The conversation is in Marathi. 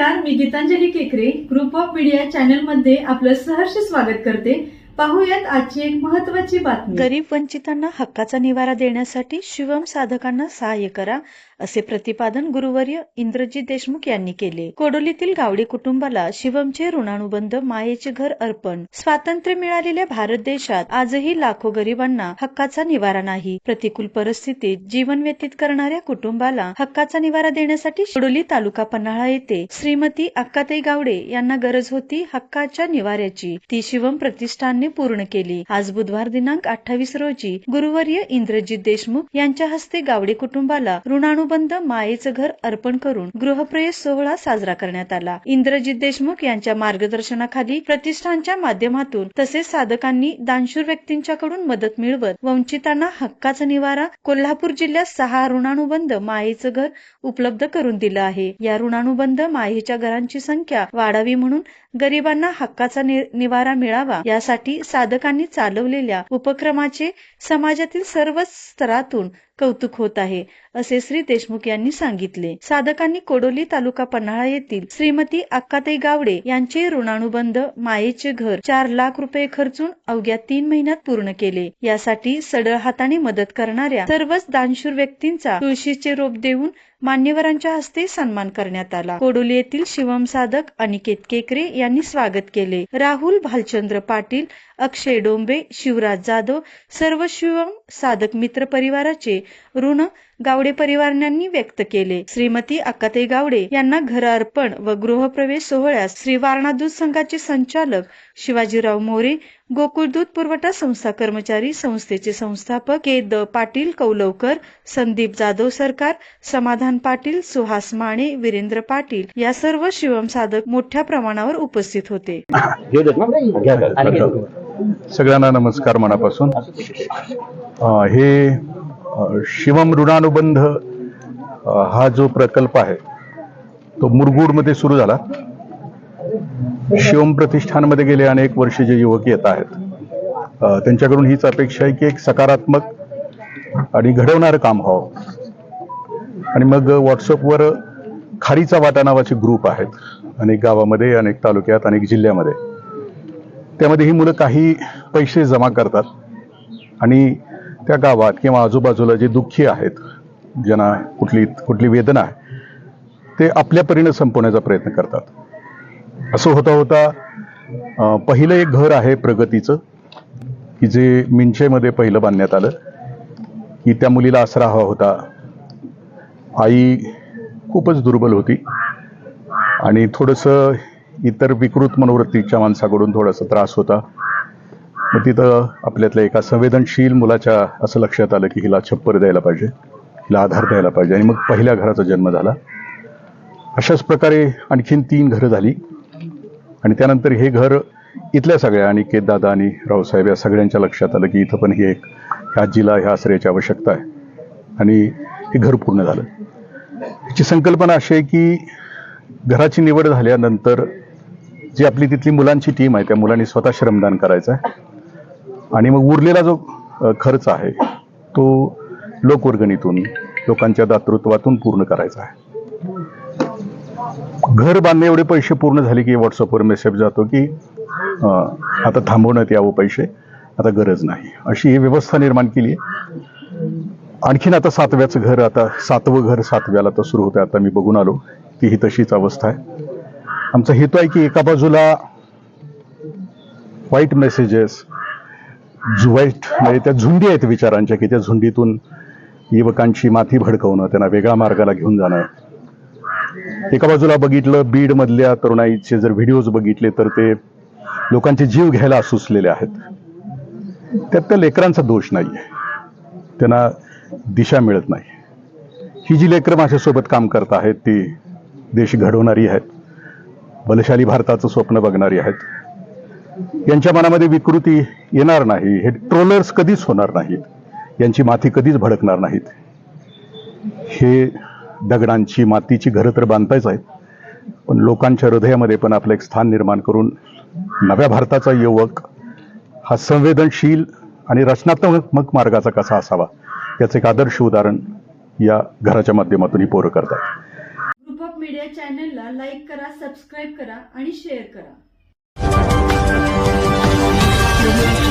कारण मी गीतांजली केकरे. ग्रुप ऑफ मीडिया चॅनलमध्ये आपलं सहर्ष स्वागत करते. पाहूयात आजची एक महत्वाची बातमी. गरीब वंचितांना हक्काचा निवारा देण्यासाठी शिवम साधकांना सहाय्य करा. असे प्रतिपादन गुरुवर्य इंद्रजीत देशमुख यांनी केले. कोडोलीतील गावडे कुटुंबाला शिवमचे ऋणानुबंध मायेचे घर अर्पण स्वातंत्र्य मिळालेल्या भारत देशात आजही लाखो गरिबांना हक्काचा निवारा नाही. प्रतिकूल परिस्थितीत जीवन व्यतीत करणाऱ्या कुटुंबाला हक्काचा निवारा देण्यासाठी कोडोली तालुका पन्हाळा येथे श्रीमती अक्काताई गावडे यांना गरज होती हक्काच्या निवाऱ्याची. ती शिवम प्रतिष्ठानने पूर्ण केली. आज बुधवार दिनांक अठ्ठावीस रोजी गुरुवर्य इंद्रजीत देशमुख यांच्या हस्ते गावडे कुटुंबाला ऋणानुबंध मायेचं घर अर्पण करून गृहप्रवेश सोहळा साजरा करण्यात आला. इंद्रजित देशमुख यांच्या मार्गदर्शनाखाली प्रतिष्ठानच्या माध्यमातून तसेच साधकांनी दानशूर व्यक्तींच्याकडून मदत मिळवत वंचितांना हक्काचा निवारा कोल्हापूर जिल्ह्यात सहा ऋणानुबंध मायेचं घर उपलब्ध करून दिलं आहे. या ऋणानुबंध मायेच्या घरांची संख्या वाढावी म्हणून गरिबांना हक्काचा निवारा मिळावा यासाठी साधकांनी चालवलेल्या उपक्रमाचे समाजातील सर्व स्तरातून कौतुक होत आहे असे श्री देशमुख यांनी सांगितले. साधकांनी कोडोली तालुका पन्हाळा येथील श्रीमती अक्काताई गावडे यांचे ऋणानुबंध मायेचे घर चार लाख रुपये खर्चून अवघ्या तीन महिन्यात पूर्ण केले. यासाठी सडळ हाताने मदत करणाऱ्या सर्वच दानशूर व्यक्तींचा तुळशीचे रोप देऊन मान्यवरांच्या हस्ते सन्मान करण्यात आला. कोडोली येथील शिवम साधक अनिकेत केकरे यांनी स्वागत केले. राहुल भालचंद्र पाटील अक्षय डोंबे शिवराज जाधव सर्व शिवम साधक मित्र परिवाराचे ऋण गावडे परिवारांनी व्यक्त केले. श्रीमती अक्काताई गावडे यांना घर अर्पण व गृहप्रवेश सोहळ्यास श्री वारणा दूध संघाचे संचालक शिवाजीराव मोरे गोकुळ दूध पुरवठा संस्था कर्मचारी संस्थेचे संस्थापक के द पाटील कौलवकर संदीप जाधव सरकार समाधान पाटील सुहास माने वीरेंद्र पाटील या सर्व शिवम साधक मोठ्या प्रमाणावर उपस्थित होते. सगळ्यांना नमस्कार मनापासून. हे शिवम ऋणानुबंध हा जो प्रकल्प आहे तो मुरगूडमध्ये सुरू झाला. शिवम प्रतिष्ठानमध्ये गेले अनेक वर्ष जे युवक येत आहेत. त्यांच्याकडून हीच अपेक्षा आहे की एक सकारात्मक आणि घडवणारं काम व्हावं. आणि मग व्हॉट्सअपवर खारीचा वाटा नावाचे ग्रुप आहेत. अनेक गावामध्ये अनेक तालुक्यात अनेक जिल्ह्यामध्ये. त्यामध्ये ही मुलं काही पैसे जमा करतात. आणि त्या गावात किंवा आजूबाजूला जे दुःखी आहेत ज्यांना कुठली कुठली वेदना आहे ते आपल्या परीने संपवण्याचा प्रयत्न करतात. असं होता होता पहिलं एक घर आहे प्रगतीचं की जे मिंचेमध्ये पहिलं बांधण्यात आलं की त्या मुलीला आसरा हवा होता. आई खूपच दुर्बल होती आणि थोडंसं इतर विकृत मनोवृत्तीच्या माणसाकडून थोडासा त्रास होता. मग तिथं आपल्यातल्या एका संवेदनशील मुलाच्या असं लक्षात आलं की हिला छप्पर द्यायला पाहिजे हिला आधार द्यायला पाहिजे आणि मग पहिल्या घराचा जन्म झाला. अशाच प्रकारे आणखीन तीन घरं झाली. आणि त्यानंतर हे घर इथल्या सगळ्या आणि दादा आणि रावसाहेब या सगळ्यांच्या लक्षात आलं की इथं पण ही एक ह्या आजीला ह्या आश्रयाची आवश्यकता आहे. आणि हे घर पूर्ण झालं. याची संकल्पना अशी आहे की घराची निवड झाल्यानंतर जी आपली तिथली मुलांची टीम आहे त्या मुलांनी स्वतः श्रमदान करायचं आहे. आणि मग उरलेला जो खर्च आहे तो लोकवर्गणीतून लोकांच्या दातृत्वातून पूर्ण करायचा आहे. घर बांधणे एवढे पैसे पूर्ण झाले की व्हॉट्सअपवर मेसेज जातो की आता थांबवण्यात यावं पैसे आता गरज नाही. अशी ही व्यवस्था निर्माण केली आहे. आणखीन आता सातव्याचं घर आता सातवं घर सातव्याला तर सुरू होतं आता मी बघून आलो की ही तशीच अवस्था आहे. आमचा हेतू आहे की एका बाजूला वाईट मेसेजेस जुवाईट म्हणजे त्या झुंडी आहेत विचारांच्या की त्या झुंडीतून युवकांची माथी भडकवणं त्यांना वेगळ्या मार्गाला घेऊन जाणं. एका बाजूला बघितलं बीड मधल्या तरुणाईचे जर व्हिडिओज बघितले तर ते लोकांचे जीव घ्यायला सुचलेले आहेत. त्यात त्या लेकरांचा दोष नाहीये. त्यांना दिशा मिळत नाही. ही जी लेकरं माझ्यासोबत काम करत आहेत ती देश घडवणारी आहेत. बलशाली भारताचं स्वप्न बघणारी आहेत. यांच्या मनामध्ये विकृती येणार नाही. हे ट्रोलर्स कधीच होणार नाहीत. यांची माती कधीच भडकणार नाहीत. हे दगडांची मातीची घरं तर बांधतायच आहेत. पण लोकांच्या हृदयामध्ये पण आपलं एक स्थान निर्माण करून नव्या भारताचा युवक हा संवेदनशील आणि रचनात्मक मार्गाचा कसा असावा याचं एक आदर्श उदाहरण या घराच्या माध्यमातून ही पोरं करतात. ग्रुप ऑफ मीडिया चॅनलला लाईक करा सबस्क्राईब करा आणि शेअर करा. Thank you.